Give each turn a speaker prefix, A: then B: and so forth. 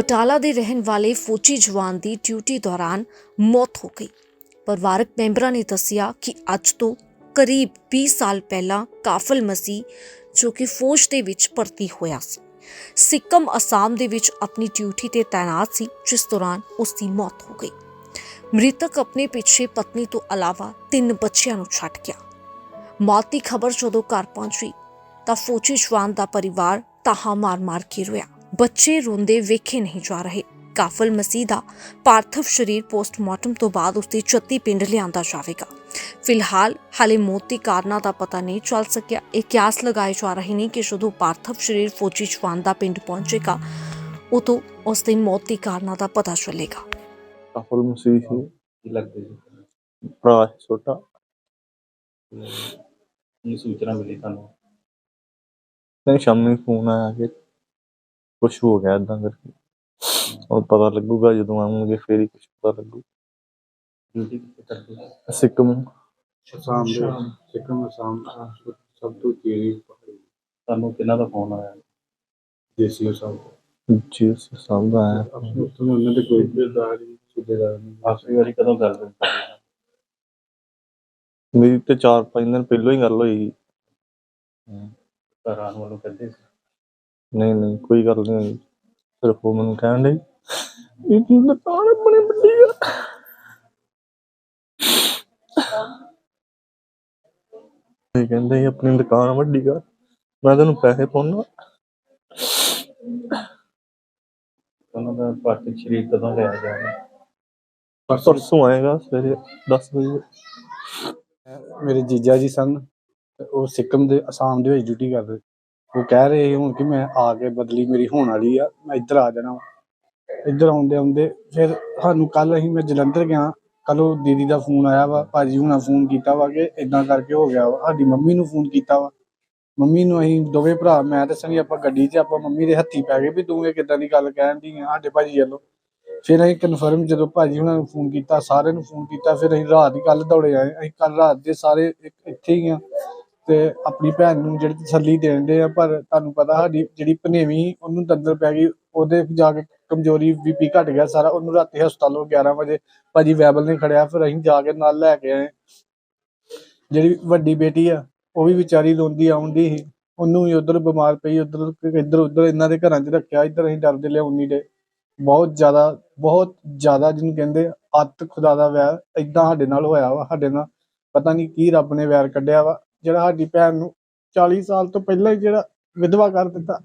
A: ਬਟਾਲਾ ਦੇ ਰਹਿਣ ਵਾਲੇ ਫੌਜੀ ਜਵਾਨ ਦੀ ਡਿਊਟੀ ਦੌਰਾਨ ਮੌਤ ਹੋ ਗਈ। ਪਰਿਵਾਰਕ ਮੈਂਬਰਾਂ ਨੇ ਦੱਸਿਆ ਕਿ ਅੱਜ ਤੋਂ ਕਰੀਬ 20 ਸਾਲ ਪਹਿਲਾਂ ਕਾਫਲ ਮਸੀਹ, ਜੋ ਕਿ ਫੌਜ ਦੇ ਵਿੱਚ ਭਰਤੀ ਹੋਇਆ ਸੀ, ਸਿੱਕਮ ਅਸਾਮ ਦੇ ਵਿੱਚ ਆਪਣੀ ਡਿਊਟੀ ਤੇ ਤਾਇਨਾਤ ਸੀ, ਜਿਸ ਦੌਰਾਨ ਉਸ ਦੀ ਮੌਤ ਹੋ ਗਈ। ਮ੍ਰਿਤਕ ਆਪਣੇ ਪਿੱਛੇ ਪਤਨੀ ਤੋਂ ਇਲਾਵਾ ਤਿੰਨ ਬੱਚਿਆਂ ਨੂੰ ਛੱਡ ਗਿਆ। ਮੌਤ ਦੀ ਖਬਰ ਜਦੋਂ ਘਰ ਪਹੁੰਚੀ, ਤਾਂ ਫੌਜੀ ਜਵਾਨ ਦਾ ਪਰਿਵਾਰ ਤਾਹਾ ਮਾਰ-ਮਾਰ ਕੇ ਰੋਇਆ। ਬੱਚੇ ਰੋਂਦੇ ਵੇਖੇ ਨਹੀਂ ਜਾ ਰਹੇ। ਕਾਫਲ ਮਸੀਹ ਦਾ ਪਾਰਥਿਵ ਸਰੀਰ ਪੋਸਟਮਾਰਟਮ ਤੋਂ ਬਾਅਦ ਉਸਦੇ ਚੱਤੀ ਪਿੰਡ ਲਿਆਂਦਾ ਜਾਵੇਗਾ। ਫਿਲਹਾਲ ਹਾਲੇ ਮੌਤ ਦੇ ਕਾਰਨਾਂ ਦਾ ਪਤਾ ਨਹੀਂ ਚੱਲ ਸਕਿਆ। ਇਹ ਕਿਆਸ ਲਗਾਏ ਜਾ ਰਹੇ ਨੇ ਕਿ ਜਦੋਂ ਪਾਰਥਿਵ ਸਰੀਰ ਫੌਜੀ ਜਵਾਨ ਦਾ ਪਿੰਡ ਪਹੁੰਚੇਗਾ ਉਦੋਂ ਉਸ ਦੀ ਮੌਤ ਦੇ ਕਾਰਨਾਂ ਦਾ ਪਤਾ ਚੱਲੇਗਾ।
B: ਕਾਫਲ ਮਸੀਹ ਸੀ।
C: ਕੀ ਲੱਗਦੇ ਜੀ?
B: ਭਰਾ ਛੋਟਾ।
C: ਤੇ ਕੀ ਸੂਚਨਾ ਮਿਲੀ ਤੁਹਾਨੂੰ?
B: ਨਹੀਂ ਸ਼ਾਮੀ ਫੋਨ ਆਇਆ ਕਿ ਕੁਝ ਹੋ ਗਿਆ ਇਦਾਂ ਕਰਕੇ ਉਹ ਪਤਾ ਲੱਗੂਗਾ ਜਦੋਂ ਆਉਂਗੇ ਫੇਰ ਹੀ ਕੁਝ ਪਤਾ ਲੱਗੂ
C: ਡਿਊਟੀ ਕਿੱਥੇ ਕਰਦੇ ਸੀ
B: ਸਿੱਕਮ
D: ਅਸਾਮ ਦੇ ਸਿੱਕਮ ਅਸਾਮ ਸਭ ਤੋਂ ਤੇਜ਼ੀ
C: ਤੁਹਾਨੂੰ ਕਿਹਨਾਂ ਦਾ ਫੋਨ ਆਇਆ
D: ਦੇਸੀ ਸਾਹਿਬ
B: ਜੀ ਸਾਹਿਬ ਦਾ ਆਇਆ
D: ਆਪਣੇ ਉੱਤੇ ਉਹਨਾਂ ਦੇ ਕੋਈ ਜ਼ਿੰਮੇਦਾਰ ਸੂਬੇਦਾਰ ਨਹੀਂ
C: ਆਖਰੀ ਵਾਰੀ ਕਦੋਂ ਗੱਲ ਹੋਈ ਤੁਹਾਡੀ?
B: ਮੇਰੀ ਤੇ 4-5 ਦਿਨ ਪਹਿਲਾਂ ਹੀ ਗੱਲ ਹੋਈ ਸੀ।
C: ਘਰ ਆਉਣ ਵੱਲੋਂ ਕਹਿੰਦੇ ਸੀ
B: ਨਹੀਂ ਨਹੀਂ, ਕੋਈ ਗੱਲ ਨਹੀਂ ਹੋਈ ਸਿਰਫ ਉਹ ਮੈਨੂੰ ਕਹਿਣ ਡਈ, ਇਹ ਕੀ ਦੁਕਾਨ ਬਣੀ ਵੱਡੀ ਆ? ਇਹ ਕਹਿੰਦੇ ਸੀ, ਆਪਣੀ ਦੁਕਾਨ ਵੱਡੀ ਕਰ ਮੈਂ ਤੈਨੂੰ ਪੈਸੇ ਪਾਉਣਾ
C: ਉਹਨਾਂ ਦਾ ਪਾਰਟਿਕ ਸ਼ਰੀਰ ਕਦੋਂ ਲਿਆ ਜਾਵੇ
B: ਪਰਸੋਂ ਆਏਗਾ, ਸਵੇਰੇ 10 ਵਜੇ।
D: ਮੇਰੇ ਜੀਜਾ ਜੀ ਸਨ, ਤੇ ਉਹ ਸਿੱਕਮ ਦੇ, ਅਸਾਮ ਦੇ ਵਿੱਚ ਡਿਊਟੀ ਕਰਦੇ ਉਹ ਕਹਿ ਰਹੇ ਸੀ ਹੁਣ ਕਿ ਮੈਂ ਆ ਕੇ ਬਦਲੀ ਮੇਰੀ ਹੋਣ ਵਾਲੀ ਆ, ਮੈਂ ਇੱਧਰ ਆ ਜਾਣਾ ਵਾ। ਇੱਧਰ ਆਉਂਦੇ ਆਉਂਦੇ ਫਿਰ ਸਾਨੂੰ ਕੱਲ ਅਸੀਂ ਮੈਂ ਜਲੰਧਰ ਗਿਆ ਕੱਲ ਉਹ ਦੀਦੀ ਦਾ ਫੋਨ ਆਇਆ ਵਾ, ਭਾਜੀ ਹੁਣਾਂ ਫੋਨ ਕੀਤਾ ਵਾ ਕਿ ਇਦਾਂ ਕਰਕੇ ਹੋ ਗਿਆ ਵਾ, ਸਾਡੀ ਮੰਮੀ ਨੂੰ ਫੋਨ ਕੀਤਾ ਵਾ। ਮੰਮੀ ਨੂੰ ਅਸੀਂ ਦੋਵੇਂ ਭਰਾ, ਮੈਂ ਤੇ ਸਨੀ ਆਪਾਂ ਗੱਡੀ 'ਚ ਆਪਾਂ ਮੰਮੀ ਦੇ ਹੱਥੀ ਪੈ ਗਏ ਵੀ ਤੂੰ ਇਹ ਕਿੱਦਾਂ ਦੀ ਗੱਲ ਕਹਿਣ ਦੀ ਆ, ਸਾਡੇ ਭਾਜੀ ਵੱਲੋਂ। ਫਿਰ ਅਸੀਂ ਕਨਫਰਮ ਜਦੋਂ ਭਾਜੀ ਹੁਣਾਂ ਨੂੰ ਫੋਨ ਕੀਤਾ, ਸਾਰਿਆਂ ਨੂੰ ਫੋਨ ਕੀਤਾ, ਫਿਰ ਅਸੀਂ ਰਾਤ ਹੀ ਕੱਲ ਦੌੜੇ ਆਏ, ਅਸੀਂ ਕੱਲ ਰਾਤ ਦੇ ਸਾਰੇ ਇੱਕ- ਇੱਥੇ ਹੀ ਆ। ਤੇ ਆਪਣੀ ਭੈਣ ਨੂੰ ਜਿਹੜੀ ਤਸੱਲੀ ਦੇਣਦੇ ਆ, ਪਰ ਤੁਹਾਨੂੰ ਪਤਾ ਸਾਡੀ ਜਿਹੜੀ ਭਨੇਵੀਂ ਉਹਨੂੰ ਦੰਦਰ ਪੈ ਗਈ, ਉਹਦੇ ਜਾ ਕੇ ਕਮਜ਼ੋਰੀ ਬੀਪੀ ਘਟ ਗਿਆ ਸਾਰਾ, ਉਹਨੂੰ ਰਾਤੀ ਹਸਪਤਾਲੋਂ 11 ਵਜੇ ਭਾਜੀ ਵੈਬਲ ਨੇ ਖੜਿਆ, ਫਿਰ ਅਸੀਂ ਜਾ ਕੇ ਨਾਲ ਲੈ ਕੇ ਆਏ। ਜਿਹੜੀ ਵੱਡੀ ਬੇਟੀ ਆ, ਉਹ ਵੀ ਵਿਚਾਰੀ ਰੋਂਦੀ ਆਉਂਦੀ ਸੀ, ਉਹਨੂੰ ਵੀ ਉਧਰ ਬਿਮਾਰ ਪਈ, ਉਧਰ ਇੱਧਰ ਉਧਰ ਇਹਨਾਂ ਦੇ ਘਰਾਂ 'ਚ ਰੱਖਿਆ, ਇੱਧਰ ਅਸੀਂ ਡਰਦੇ ਲਿਆਉਣੀ ਦੇ ਬਹੁਤ ਜ਼ਿਆਦਾ ਬਹੁਤ ਜ਼ਿਆਦਾ ਜਿਹਨੂੰ ਕਹਿੰਦੇ ਅੱਤ ਖੁਦਾ ਦਾ ਵੈਰ ਇਦਾਂ ਸਾਡੇ ਨਾਲ ਹੋਇਆ ਵਾ, ਸਾਡੇ ਨਾਲ ਪਤਾ ਨਹੀਂ ਕੀ ਰੱਬ ਨੇ ਵੈਰ ਕੱਢਿਆ ਵਾ। ਜਿਹੜਾ ਸਾਡੀ ਭੈਣ ਨੂੰ 40 ਸਾਲ ਤੋਂ ਪਹਿਲਾਂ ਹੀ ਜਿਹੜਾ ਵਿਧਵਾ ਕਰ ਦਿੱਤਾ।